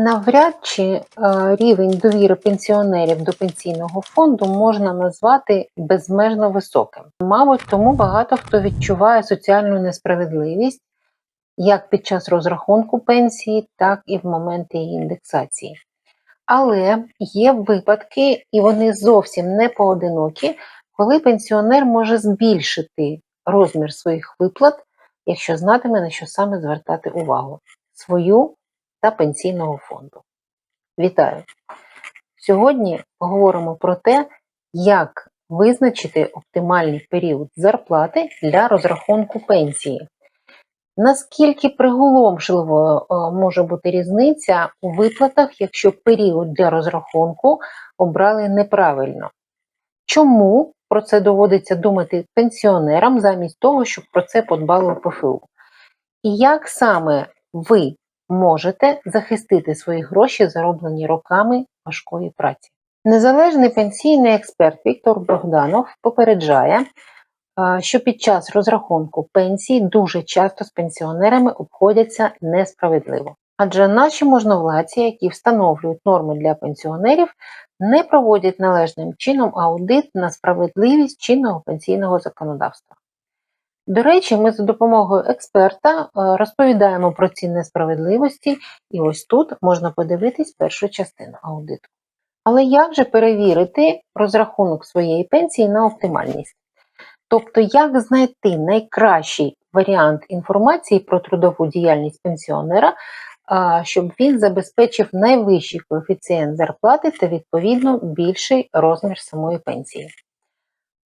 Навряд чи е, рівень довіри пенсіонерів до пенсійного фонду можна назвати безмежно високим. Мабуть, тому багато хто відчуває соціальну несправедливість як під час розрахунку пенсії, так і в моменти її індексації. Але є випадки, і вони зовсім не поодинокі, коли пенсіонер може збільшити розмір своїх виплат, якщо знатиме, на що саме звертати увагу свою та пенсійного фонду. Вітаю! Сьогодні поговоримо про те, як визначити оптимальний період зарплати для розрахунку пенсії. Наскільки приголомшливою е, може бути різниця у виплатах, якщо період для розрахунку обрали неправильно? Чому про це доводиться думати пенсіонерам замість того, щоб про це подбало ПФУ? І як саме ви можете захистити свої гроші, зароблені роками важкої праці? Незалежний пенсійний експерт Віктор Богданов попереджає, що під час розрахунку пенсії дуже часто з пенсіонерами обходяться несправедливо. Адже наші можновладці, які встановлюють норми для пенсіонерів, не проводять належним чином аудит на справедливість чинного пенсійного законодавства. До речі, ми за допомогою експерта розповідаємо про ці несправедливості, і ось тут можна подивитись першу частину аудиту. Але як же перевірити розрахунок своєї пенсії на оптимальність? Тобто, як знайти найкращий варіант інформації про трудову діяльність пенсіонера, щоб він забезпечив найвищий коефіцієнт зарплати та, відповідно, більший розмір самої пенсії.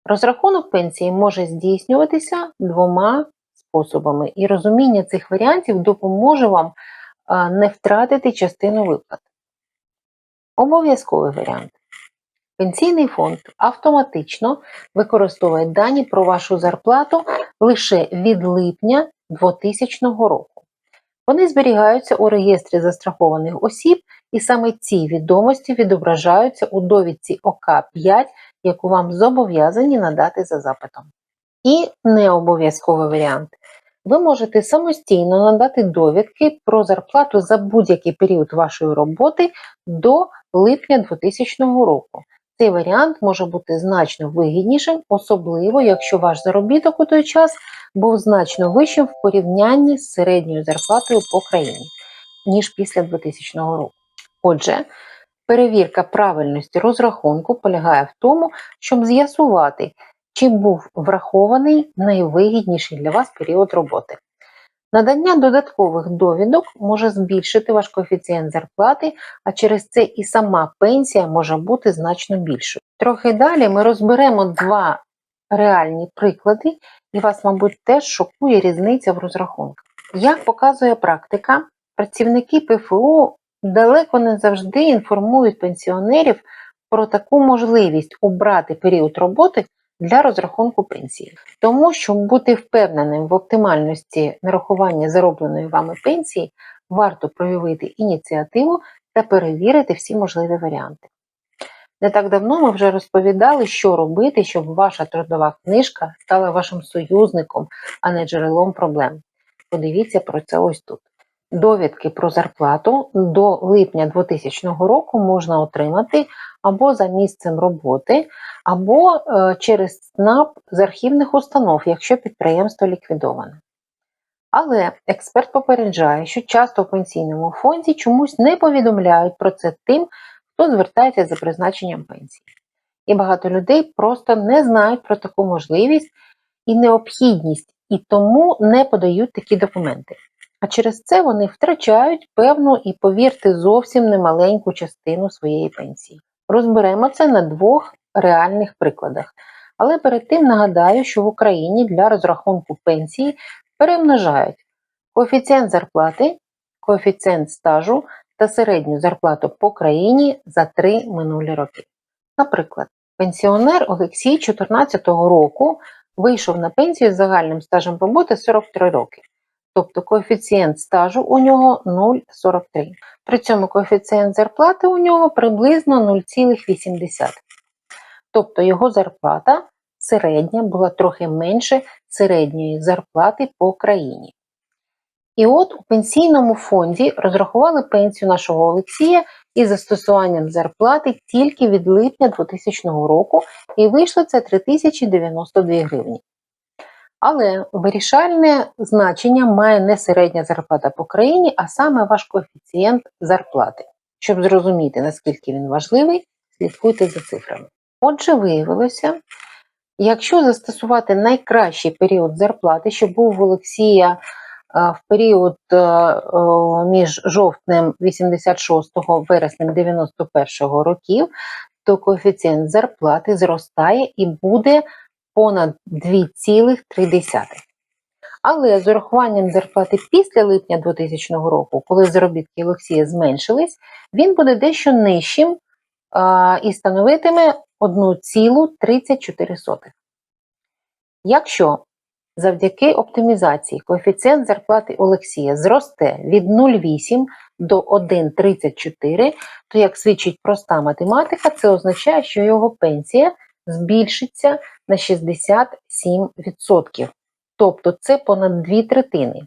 Розрахунок пенсії може здійснюватися двома способами, і розуміння цих варіантів допоможе вам не втратити частину виплат. Обов'язковий варіант. Пенсійний фонд автоматично використовує дані про вашу зарплату лише від липня 2000 року. Вони зберігаються у реєстрі застрахованих осіб, і саме ці відомості відображаються у довідці ОК5, яку вам зобов'язані надати за запитом. І необов'язковий варіант. Ви можете самостійно надати довідки про зарплату за будь-який період вашої роботи до липня 2000 року. Цей варіант може бути значно вигіднішим, особливо якщо ваш заробіток у той час був значно вищим в порівнянні з середньою зарплатою по країні, ніж після 2000 року. Отже, перевірка правильності розрахунку полягає в тому, щоб з'ясувати, чи був врахований найвигідніший для вас період роботи. Надання додаткових довідок може збільшити ваш коефіцієнт зарплати, а через це і сама пенсія може бути значно більшою. Трохи далі ми розберемо два реальні приклади, і вас, мабуть, теж шокує різниця в розрахунках. Як показує практика, працівники ПФО далеко не завжди інформують пенсіонерів про таку можливість обрати період роботи для розрахунку пенсії. Тому, щоб бути впевненим в оптимальності нарахування заробленої вами пенсії, варто проявити ініціативу та перевірити всі можливі варіанти. Не так давно ми вже розповідали, що робити, щоб ваша трудова книжка стала вашим союзником, а не джерелом проблем. Подивіться про це ось тут. Довідки про зарплату до липня 2000 року можна отримати або за місцем роботи, або е, через СНАП з архівних установ, якщо підприємство ліквідоване. Але експерт попереджає, що часто в пенсійному фонді чомусь не повідомляють про це тим, хто звертається за призначенням пенсії. І багато людей просто не знають про таку можливість і необхідність, і тому не подають такі документи. А через це вони втрачають певну і, повірте, зовсім немаленьку частину своєї пенсії. Розберемо це на двох реальних прикладах. Але перед тим нагадаю, що в Україні для розрахунку пенсії перемножають коефіцієнт зарплати, коефіцієнт стажу та середню зарплату по країні за три минулі роки. Наприклад, пенсіонер Олексій 2014 року вийшов на пенсію з загальним стажем роботи 43 роки. Тобто коефіцієнт стажу у нього 0,43. При цьому коефіцієнт зарплати у нього приблизно 0,8. Тобто його зарплата середня була трохи менше середньої зарплати по країні. І от у пенсійному фонді розрахували пенсію нашого Олексія із застосуванням зарплати тільки від липня 2000 року, і вийшло це 3092 гривні. Але вирішальне значення має не середня зарплата по країні, а саме ваш коефіцієнт зарплати. Щоб зрозуміти, наскільки він важливий, слідкуйте за цифрами. Отже, виявилося, якщо застосувати найкращий період зарплати, що був в Олексія е, в період е, е, між жовтнем 86-го вереснем 91-го років, то коефіцієнт зарплати зростає і буде понад 2,3. Але з урахуванням зарплати після липня 2000 року, коли заробітки Олексія зменшились, він буде дещо нижчим а, і становитиме 1,34. Якщо завдяки оптимізації коефіцієнт зарплати Олексія зросте від 0,8 до 1,34, то, як свідчить проста математика, це означає, що його пенсія збільшиться на 67%. Тобто це понад 2 третини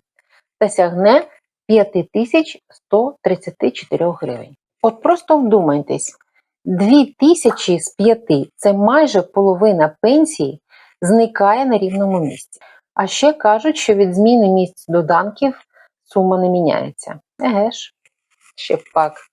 та сягне 5134 гривень. От просто вдумайтесь, 2000 з 5 це майже половина пенсії зникає на рівному місці. А ще кажуть, що від зміни місць доданків сума не міняється. Еге ж, ще пак.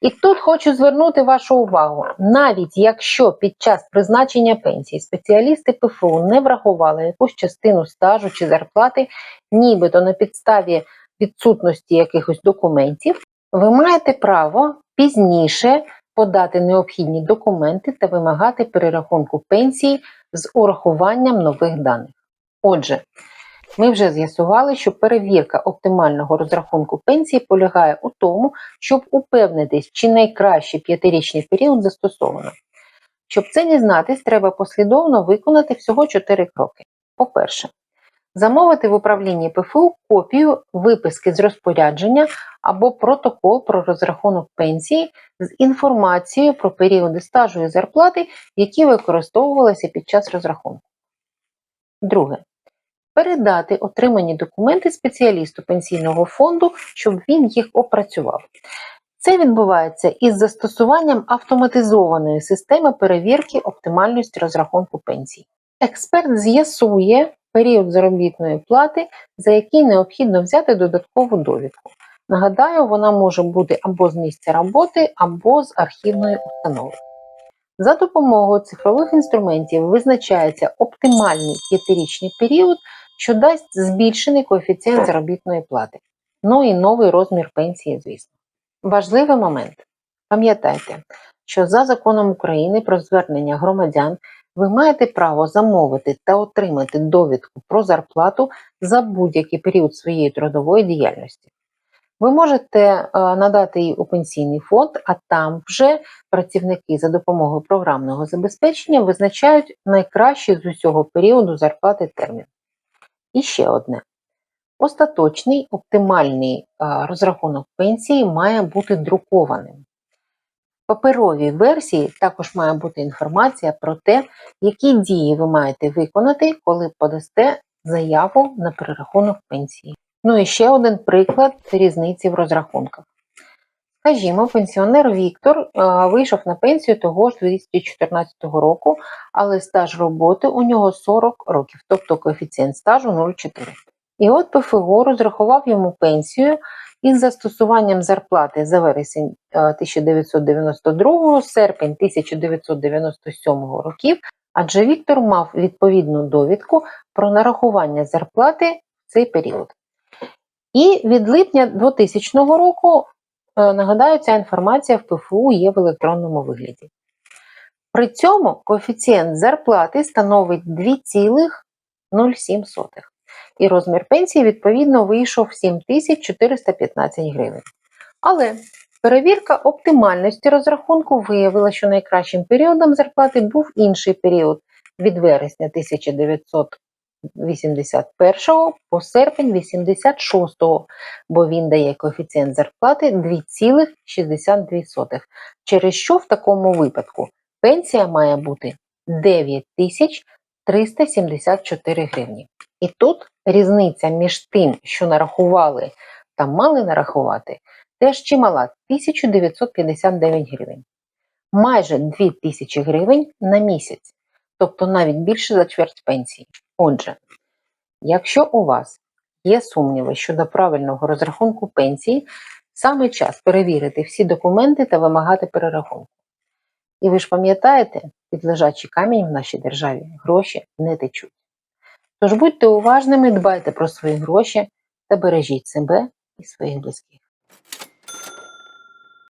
І тут хочу звернути вашу увагу: навіть якщо під час призначення пенсії спеціалісти ПФУ не врахували якусь частину стажу чи зарплати, нібито на підставі відсутності якихось документів, ви маєте право пізніше подати необхідні документи та вимагати перерахунку пенсії з урахуванням нових даних. Отже, ми вже з'ясували, що перевірка оптимального розрахунку пенсії полягає у тому, щоб упевнитись, чи найкращий п'ятирічний період застосовано. Щоб це дізнатись, треба послідовно виконати всього 4 кроки. По-перше, замовити в управлінні ПФУ копію виписки з розпорядження або протокол про розрахунок пенсії з інформацією про періоди стажу і зарплати, які використовувалися під час розрахунку. Друге передати отримані документи спеціалісту пенсійного фонду, щоб він їх опрацював. Це відбувається із застосуванням автоматизованої системи перевірки оптимальності розрахунку пенсій. Експерт з'ясує період заробітної плати, за який необхідно взяти додаткову довідку. Нагадаю, вона може бути або з місця роботи, або з архівної установи. За допомогою цифрових інструментів визначається оптимальний п'ятирічний період, що дасть збільшений коефіцієнт заробітної плати. Ну і новий розмір пенсії, звісно. Важливий момент. Пам'ятайте, що за законом України про звернення громадян ви маєте право замовити та отримати довідку про зарплату за будь-який період своєї трудової діяльності. Ви можете е, надати її у пенсійний фонд, а там вже працівники за допомогою програмного забезпечення визначають найкращий з усього періоду зарплати термін. І ще одне. Остаточний оптимальний розрахунок пенсії має бути друкованим. В паперовій версії також має бути інформація про те, які дії ви маєте виконати, коли подасте заяву на перерахунок пенсії. Ну і ще один приклад різниці в розрахунках. Скажімо, пенсіонер Віктор вийшов на пенсію того ж 2014 року, але стаж роботи у нього 40 років, тобто коефіцієнт стажу 0,4. І от ПФО розрахував йому пенсію із застосуванням зарплати за вересень 1992, серпень 1997 років, адже Віктор мав відповідну довідку про нарахування зарплати в цей період. І від липня 2000 року Е, нагадаю, ця інформація в ПФУ є в електронному вигляді. При цьому коефіцієнт зарплати становить 2,07. І розмір пенсії, відповідно, вийшов 7415 гривень. Але перевірка оптимальності розрахунку виявила, що найкращим періодом зарплати був інший період від вересня 1900 81 по серпень 86, бо він дає коефіцієнт зарплати 2,62, через що в такому випадку пенсія має бути 9374 гривні. І тут різниця між тим, що нарахували та мали нарахувати, теж чимала 1959 гривень. Майже 2000 гривень на місяць, тобто навіть більше за чверть пенсії. Отже, якщо у вас є сумніви щодо правильного розрахунку пенсії, саме час перевірити всі документи та вимагати перерахунку. І ви ж пам'ятаєте, під лежачий камінь в нашій державі гроші не течуть. Тож будьте уважними, дбайте про свої гроші та бережіть себе і своїх близьких.